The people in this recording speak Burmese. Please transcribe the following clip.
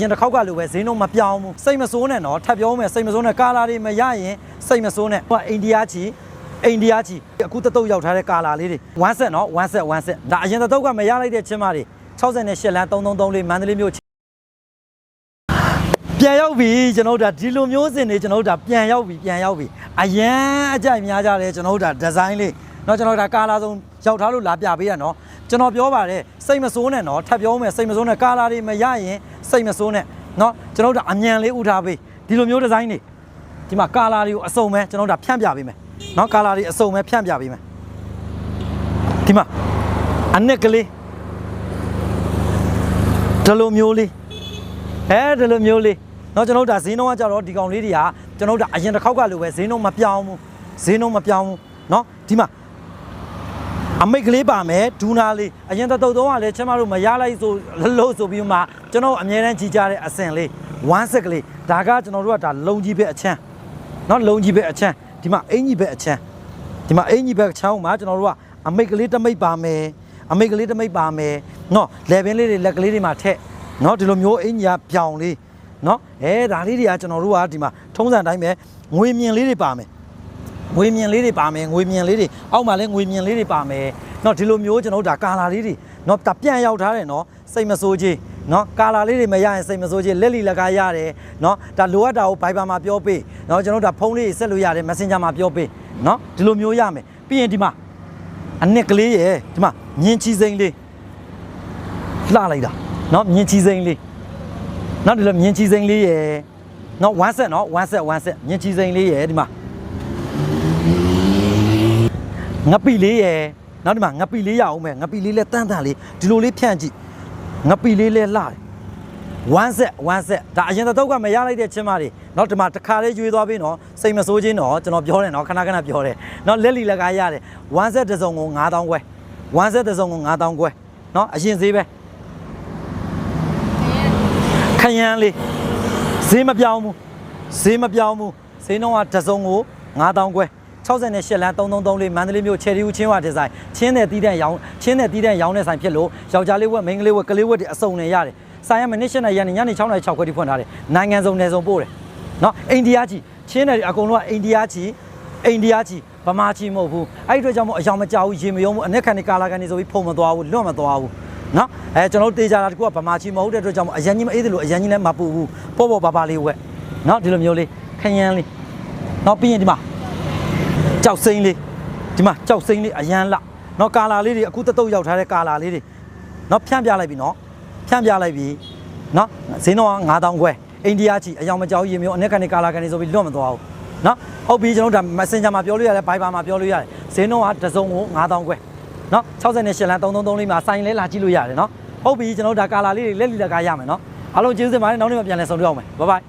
ရင်တစ်ခေါက်ကလိုပဲဈေးနှုန်းမပြောင်းဘူးစိတ်မစိုးနဲ့နော်ထပ်ပြောမယ်စိတ်မစိုးနဲ့ကာလာတွေမရရင်စိတ်မစိုးနဲ့ဟိုကအိန္ဒိယချီအိန္ဒိယချီအခုတတုတ်ရောက်ထားတဲ့ကာလာလေးတွေ1 set နော်1 set 1 set ဒါအရင်တတုတ်ကမရလိုက်တဲ့ချင်းမတွေ68လမ်း333လေးမန္တလေးမြို့ပြန်ရောက်ပြီကျွန်တော်တို့ဒါဒီလိုမျိုးစင်တွေကျွန်တော်တို့ဒါပြန်ရောက်ပြီပြန်ရောက်ပြီအရန်အကြိုက်များကြတယ်ကျွန်တော်တို့ဒါဒီဇိုင်းလေး เนาะကျွန်တော်တို့ဒါကာလာဆုံးရောက်ထားလို့လာပြပေးရနော်ကျွန်တော်ပြောပါတယ်စိတ်မစိုးနဲ့နော်ထပ်ပြောမယ်စိတ်မစိုးနဲ့ကာလာတွေမရရင်စိတ်မစိုးနဲ့เนาะကျွန်တော်တို့ဒါအမြန်လေးဥထားပေးဒီလိုမျိုးဒီဇိုင်းတွေဒီမှာကာလာတွေကိုအစုံပဲကျွန်တော်တို့ဒါဖြန့်ပြပေးမယ်เนาะကာလာတွေအစုံပဲဖြန့်ပြပေးမယ်ဒီမှာအနက်ကလေးဒီလိုမျိုးလေး အဲဒီလိုမျိုးလေးเนาะကျွန်တော်တို့ဒါဈေးနှုန်းကကြတော့ဒီကောင်လေးတွေကကျွန်တော်တို့ဒါအရင်တစ်ခေါက်ကလိုပဲဈေးနှုန်းမပြောင်းဘူးဈေးနှုန်းမပြောင်းဘူးเนาะဒီမှာ အမိတ်ကလေးပါမယ်ဒူနာလေးအရင်တစ်တုပ်သုံးကလည်းကျမတို့မရလိုက်ဆိုလို့ဆိုပြီးမှကျွန်တော်အမြဲတမ်းကြီးကြတဲ့အဆင်လေးဝမ်းဆက်ကလေးဒါကကျွန်တော်တို့ကဒါလုံကြီးပဲအချမ်းเนาะလုံကြီးပဲအချမ်းဒီမှာအင်ကြီးပဲအချမ်းဒီမှာအင်ကြီးပဲအချမ်းမှာကျွန်တော်တို့ကအမိတ်ကလေးတစ်မိတ်ပါမယ်အမိတ်ကလေးတစ်မိတ်ပါမယ်เนาะလေပင်လေးတွေလက်ကလေးတွေမှာထက် เนาะဒီလိုမျိုးအင်ကြီးကပြောင်လေးเนาะအဲဒါလေးတွေကကျွန်တော်တို့ကဒီမှာထုံးစံတိုင်းပဲငွေမြင်လေးတွေပါမယ် ငွေမြင်လေးတွေပါမယ်ငွေမြင်လေးတွေအောက်မှာလည်းငွေမြင်လေးတွေပါမယ်เนาะဒီလိုမျိုးကျွန်တော်တို့ဒါကာလာလေးတွေเนาะတပြန်ရောက်ထားတယ်เนาะစိတ်မဆိုးကြီးเนาะကာလာလေးတွေမရရင်စိတ်မဆိုးကြီးလက်လီလက်ကားရတယ်เนาะဒါလိုအပ်တာကို Viber မှာပြောပေးเนาะကျွန်တော်တို့ဒါဖုန်းလေးဆက်လို့ရတယ် Messenger မှာပြောပေးเนาะဒီလိုမျိုးရမယ်ပြီးရင်ဒီမှာအနစ်ကလေးရယ်ဒီမှာမြင်းချီစိမ့်လေးလှလိုက်တာเนาะမြင်းချီစိမ့်လေး နောက်ဒီလိုမြင်းချီစိမ့်လေးရယ်နော်1 set နော်1 set 1 set မြင်းချီစိမ့်လေးရယ်ဒီမှာ ငပီလေးရယ်နောက်ဒီမှာငပီလေးရအောင်မယ်ငပီလေးလဲတန်းတန်းလေးဒီလိုလေးဖြန့်ကြည့်ငပီလေးလဲလှတယ်1 set 1 set ဒါအရင်တော့ကမရလိုက်တဲ့ချင်းမတွေနော်ဒီမှာတစ်ခါလေးကျွေးသွားပြီနော်စိတ်မဆိုးချင်းတော့ကျွန်တော်ပြောတယ်နော်ခဏခဏပြောတယ်နော်လက်လီလက်ကားရတယ်1 set တစ်စုံကို9000ခွဲ1 set တစ်စုံကို9000ခွဲနော်အရင်ဈေးပဲခရမ်းလေးဈေးမပြောင်းဘူးဈေးမပြောင်းဘူးဈေးနှုန်းကတစ်စုံကို9000ကျွဲ 68လမ်း333လေးမန္တလေးမြို့ချယ်ရီဦးချင်းဝဒီဇိုင်းချင်းတဲ့တီးတဲ့ရောင်းချင်းတဲ့တီးတဲ့ရောင်းတဲ့ဆိုင်ဖြစ်လို့ယောက်ျားလေးဝက်မိန်းကလေးဝက်ကလေးဝက်တွေအစုံနဲ့ရတယ်ဆိုင်ရမနစ်ရှင်းနဲ့ရနေညနေ6နာရီ6ခွဲတိဖွင့်ထားတယ်နိုင်ငံစုံနယ်စုံပို့တယ်နော်အိန္ဒိယကြီးချင်းတယ်အကုန်လုံးကအိန္ဒိယကြီးအိန္ဒိယကြီးဗမာကြီးမဟုတ်ဘူးအဲ့ဒီအတွက်ကြောင့်မို့အယောင်မကြောက်ဘူးရေမယုံဘူးအနက်ခံနေကာလာကန်နေဆိုပြီးဖုံမသွားဘူးလွတ်မသွားဘူးနော်အဲကျွန်တော်တို့တေးကြတာတကူကဗမာချီမဟုတ်တဲ့အတွက်ကြောင့်မို့အရန်ကြီးမအေးတယ်လို့အရန်ကြီးလည်းမပူဘူးပေါ့ပေါ့ပါပါလေးဝက်နော်ဒီလိုမျိုးလေးခရမ်းလေးနော်ပြီးရင်ဒီမှာ ကြောက်စိမ့်လေးဒီမှာကြောက်စိမ့်လေးအရန်လာနော်ကာလာလေးတွေအခုတတုတ်ရောက်ထားတဲ့ကာလာလေးတွေနော်ဖြန့်ပြလိုက်ပြီနော်ဖြန့်ပြလိုက်ပြီနော်ဈေးနှုန်းက9000ခွဲအိန္ဒိယချီအယောင်မကြောက်ရေမျိုးအနက်ကနေကာလာကနေဆိုပြီးလွတ်မသွားဘူးနော်ဟုတ်ပြီကျွန်တော်တို့ဒါ Messenger မှာပြောလို့ရတယ် Viber မှာပြောလို့ရတယ်ဈေးနှုန်းကတစ်စုံကို9000ခွဲနော်68လမ်း333လေးမှာစိုင်းလဲလာကြည့်လို့ရတယ်နော်ဟုတ်ပြီကျွန်တော်တို့ဒါကာလာလေးတွေလက်လီလက်ကားရမယ်နော်အားလုံးကျေးဇူးတင်ပါတယ်နောက်နေ့မှပြန်လည်ဆုံတွေ့အောင်မယ်ဘိုင်ဘိုင်